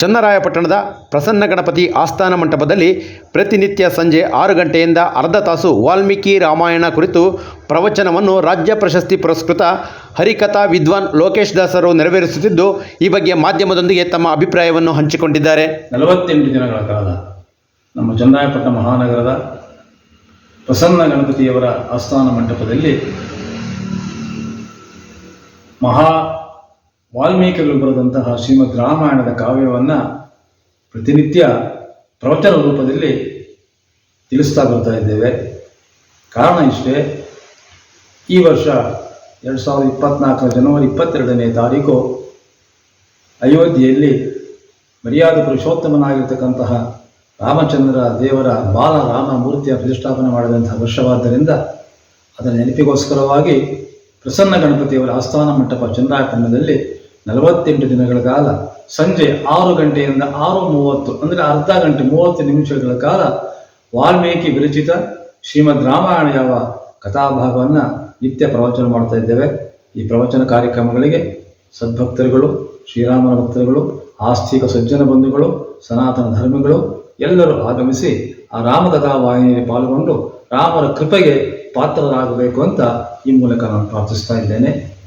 ಚನ್ನರಾಯಪಟ್ಟಣದ ಪ್ರಸನ್ನ ಗಣಪತಿ ಆಸ್ಥಾನ ಮಂಟಪದಲ್ಲಿ ಪ್ರತಿನಿತ್ಯ ಸಂಜೆ ಆರು ಗಂಟೆಯಿಂದ ಅರ್ಧ ತಾಸು ವಾಲ್ಮೀಕಿ ರಾಮಾಯಣ ಕುರಿತು ಪ್ರವಚನವನ್ನು ರಾಜ್ಯ ಪ್ರಶಸ್ತಿ ಪುರಸ್ಕೃತ ಹರಿಕಥಾ ವಿದ್ವಾನ್ ಲೋಕೇಶ್ ದಾಸರು ನೆರವೇರಿಸುತ್ತಿದ್ದು, ಈ ಬಗ್ಗೆ ಮಾಧ್ಯಮದೊಂದಿಗೆ ತಮ್ಮ ಅಭಿಪ್ರಾಯವನ್ನು ಹಂಚಿಕೊಂಡಿದ್ದಾರೆ. ನಲವತ್ತೆಂಟು ದಿನಗಳ ಕಾಲ ನಮ್ಮ ಚನ್ನರಾಯಪಟ್ಟಣ ಮಹಾನಗರದ ಪ್ರಸನ್ನ ಗಣಪತಿಯವರ ಆಸ್ಥಾನ ಮಂಟಪದಲ್ಲಿ ಮಹಾ ವಾಲ್ಮೀಕಿಗಳು ಬರೆದಂತಹ ಶ್ರೀಮದ್ ರಾಮಾಯಣದ ಕಾವ್ಯವನ್ನು ಪ್ರತಿನಿತ್ಯ ಪ್ರವಚನ ರೂಪದಲ್ಲಿ ತಿಳಿಸ್ತಾ ಬರ್ತಾ ಇದ್ದೇವೆ. ಕಾರಣ ಇಷ್ಟೇ, ಈ ವರ್ಷ ಎರಡು ಸಾವಿರದ ಇಪ್ಪತ್ನಾಲ್ಕರ ಜನವರಿ ಇಪ್ಪತ್ತೆರಡನೇ ತಾರೀಕು ಅಯೋಧ್ಯೆಯಲ್ಲಿ ಮರ್ಯಾದ ಪುರುಷೋತ್ತಮನಾಗಿರ್ತಕ್ಕಂತಹ ರಾಮಚಂದ್ರ ದೇವರ ಬಾಲ ರಾಮ ಮೂರ್ತಿಯ ಪ್ರತಿಷ್ಠಾಪನೆ ಮಾಡಿದಂತಹ ವರ್ಷವಾದ್ದರಿಂದ ಅದರ ನೆನಪಿಗೋಸ್ಕರವಾಗಿ ಪ್ರಸನ್ನ ಗಣಪತಿಯವರ ಆಸ್ಥಾನ ಮಂಟಪ ಚಂದ್ರಾಕರಣದಲ್ಲಿ ನಲವತ್ತೆಂಟು ದಿನಗಳ ಕಾಲ ಸಂಜೆ ಆರು ಗಂಟೆಯಿಂದ ಆರು ಮೂವತ್ತು, ಅಂದರೆ ಅರ್ಧ ಗಂಟೆ ಮೂವತ್ತು ನಿಮಿಷಗಳ ಕಾಲ ವಾಲ್ಮೀಕಿ ವಿರಚಿತ ಶ್ರೀಮದ್ ರಾಮಾಯಣ ಯಾವ ಕಥಾಭಾಗವನ್ನು ನಿತ್ಯ ಪ್ರವಚನ ಮಾಡ್ತಾ ಇದ್ದೇವೆ. ಈ ಪ್ರವಚನ ಕಾರ್ಯಕ್ರಮಗಳಿಗೆ ಸದ್ಭಕ್ತರುಗಳು, ಶ್ರೀರಾಮನ ಭಕ್ತರುಗಳು, ಆಸ್ತಿಕ ಸಜ್ಜನ ಬಂಧುಗಳು, ಸನಾತನ ಧರ್ಮಿಗಳು ಎಲ್ಲರೂ ಆಗಮಿಸಿ ಆ ರಾಮಕಥಾ ವಾಹಿನಿಯಲ್ಲಿ ಪಾಲ್ಗೊಂಡು ರಾಮರ ಕೃಪೆಗೆ ಪಾತ್ರರಾಗಬೇಕು ಅಂತ ಈ ಮೂಲಕ ನಾನು ಪ್ರಾರ್ಥಿಸ್ತಾ ಇದ್ದೇನೆ.